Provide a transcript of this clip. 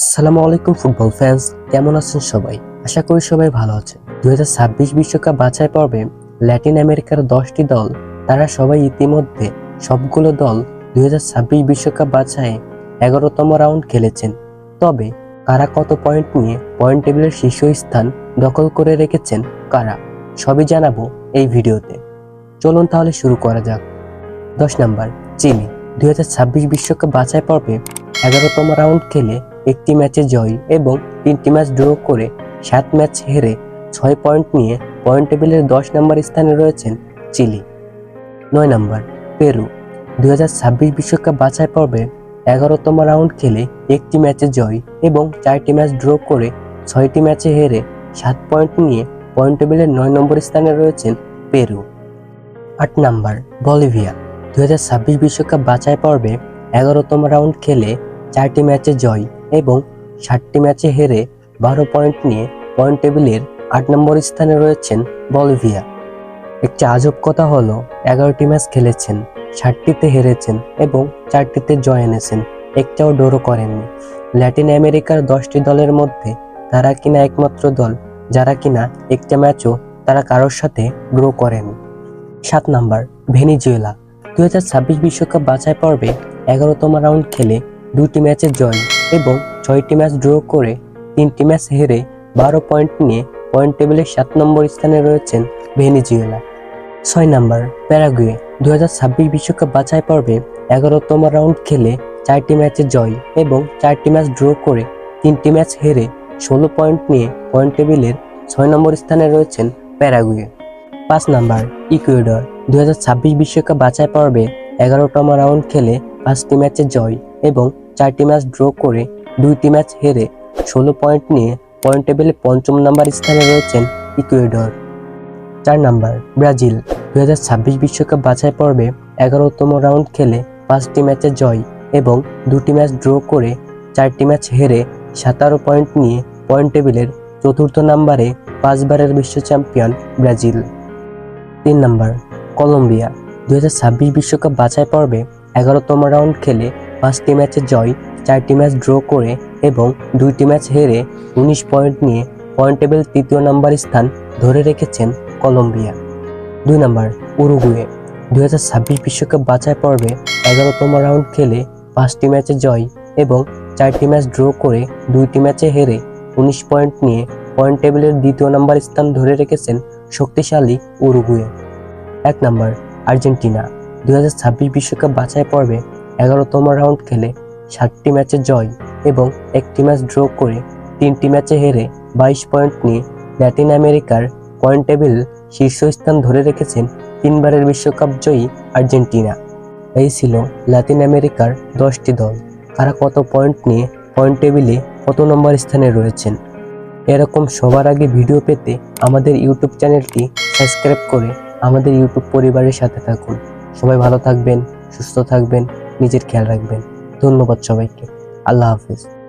আসসালামু আলাইকুম, football fans কেমন আছেন সবাই? আশা করি সবাই ভালো আছেন। দুই বিশ্বকাপ বাছাই পর্বে ল্যাটিন আমেরিকার দশটি দল, তারা সবাই ইতিমধ্যে সবগুলো দল দুই বিশ্বকাপ বাছাই এগারোতম রাউন্ড খেলেছেন। তবে কারা কত পয়েন্ট নিয়ে পয়েন্ট টেবিলের শীর্ষস্থান দখল করে রেখেছেন, কারা? সবই জানাব এই ভিডিওতে। চলুন তাহলে শুরু করা যাক। দশ নাম্বার, চিলি। দুই বিশ্বকাপ বাছাই পর্বে এগারোতম রাউন্ড খেলে একটি ম্যাচে জয় এবং তিনটি ম্যাচ ড্র করে সাত ম্যাচ হেরে ছয় পয়েন্ট নিয়ে পয়েন্ট টেবিলের দশ নম্বর স্থানে রয়েছেন চিলি। নয় নম্বর, পেরু। দুই বিশ্বকাপ বাছাই পর্বে এগারোতম রাউন্ড খেলে একটি ম্যাচে জয় এবং চারটি ম্যাচ ড্র করে ছয়টি ম্যাচে হেরে সাত পয়েন্ট নিয়ে পয়েন্ট টেবিলের নয় নম্বর স্থানে রয়েছেন পেরু। আট নম্বর, বলিভিয়া। দুই বিশ্বকাপ বাছাই পর্বে এগারোতম রাউন্ড খেলে চারটি ম্যাচে জয় এবং ষাটটি ম্যাচে হেরে বারো পয়েন্ট নিয়ে পয়েন্ট টেবিলের আট নম্বর স্থানে রয়েছেন বলিভিয়া। একটি আজব কথা হলো, এগারোটি ম্যাচ খেলেছেন ষাটটিতে হেরেছেন এবং চারটিতে জয় এনেছেন, একটাও ডোরো করেননি। ল্যাটিন আমেরিকার দশটি দলের মধ্যে তারা কিনা একমাত্র দল, যারা কিনা একটা ম্যাচও তারা কারোর সাথে ড্র করেনি। সাত নাম্বার, ভেনিজুয়েলা। দুই বিশ্বকাপ বাছাই পর্বে এগারোতম রাউন্ড খেলে দুটি ম্যাচে জয়। এবং ছয়টি ম্যাচ ড্র করে তিনটি ম্যাচ হেরে বারো পয়েন্ট নিয়ে পয়েন্ট টেবিলের সাত নম্বর স্থানে রয়েছেন ভেনিজুয়েলা। ছয় নম্বর, প্যারাগুয়ে। দু হাজার ছাব্বিশ বিশ্বকাপ বাছাই পর্বে এগারোতম রাউন্ড খেলে চারটি ম্যাচে জয় এবং চারটি ম্যাচ ড্র করে তিনটি ম্যাচ হেরে ষোলো পয়েন্ট নিয়ে পয়েন্ট টেবিলের ছয় নম্বর স্থানে রয়েছেন প্যারাগুয়ে। পাঁচ নম্বর, ইকুয়েডর। দু হাজার ছাব্বিশ বিশ্বকাপ বাছাই পর্বে এগারোতম রাউন্ড খেলে পাঁচটি ম্যাচে জয় এবং চারটি ম্যাচ ড্র করে দুইটি ম্যাচ হেরে ষোলো পয়েন্ট নিয়ে পয়েন্ট টেবিলে পঞ্চম নাম্বার স্থানে রয়েছেন ইকুয়েডর। চার নাম্বার, ব্রাজিল। দুই বিশ্বকাপ বাছাই পর্বে এগারোতম রাউন্ড খেলে পাঁচটি ম্যাচে জয় এবং দুটি ম্যাচ ড্র করে চারটি ম্যাচ হেরে সাতারো পয়েন্ট নিয়ে পয়েন্ট টেবিলের চতুর্থ নাম্বারে পাঁচবারের বিশ্ব চ্যাম্পিয়ন ব্রাজিল। তিন নাম্বার, কলম্বিয়া। দুই বিশ্বকাপ বাছাই পর্বে এগারোতম রাউন্ড খেলে পাঁচটি ম্যাচে জয়, চারটি ম্যাচ ড্র করে এবং দুইটি ম্যাচ হেরে উনিশ পয়েন্ট নিয়ে পয়েন্ট টেবিল তৃতীয় নাম্বার স্থান ধরে রেখেছেন কলম্বিয়া। দুই নাম্বার, উরুগুয়ে। দুই বিশ্বকাপ বাছাই পর্বে এগারোতম রাউন্ড খেলে পাঁচটি ম্যাচে জয় এবং চারটি ম্যাচ ড্র করে দুইটি ম্যাচে হেরে উনিশ পয়েন্ট নিয়ে পয়েন্ট টেবিলের দ্বিতীয় নাম্বার স্থান ধরে রেখেছেন শক্তিশালী উরুগুয়ে। এক নম্বর, আর্জেন্টিনা। দুই বিশ্বকাপ বাছাই পর্বে এগারোতম রাউন্ড খেলে ষাটটি ম্যাচে জয় এবং একটি ম্যাচ ড্র করে তিনটি ম্যাচে হেরে বাইশ পয়েন্ট নিয়ে ল্যাটিন আমেরিকার পয়েন্ট টেবিল শীর্ষস্থান ধরে রেখেছেন তিনবারের বিশ্বকাপ জয়ী আর্জেন্টিনা। এই ছিল ল্যাটিন আমেরিকার দশটি দল। কারা কত পয়েন্ট নিয়ে পয়েন্ট টেবিলে কত নম্বর স্থানে রয়েছেন? এরকম সবার আগে ভিডিও পেতে আমাদের ইউটিউব চ্যানেলটি সাবস্ক্রাইব করে আমাদের ইউটিউব পরিবারের সাথে থাকুন। সবাই ভালো থাকবেন, সুস্থ থাকবেন নিজের খেয়াল রাখবেন। ধন্যবাদ সবাইকে। আল্লাহ হাফিজ।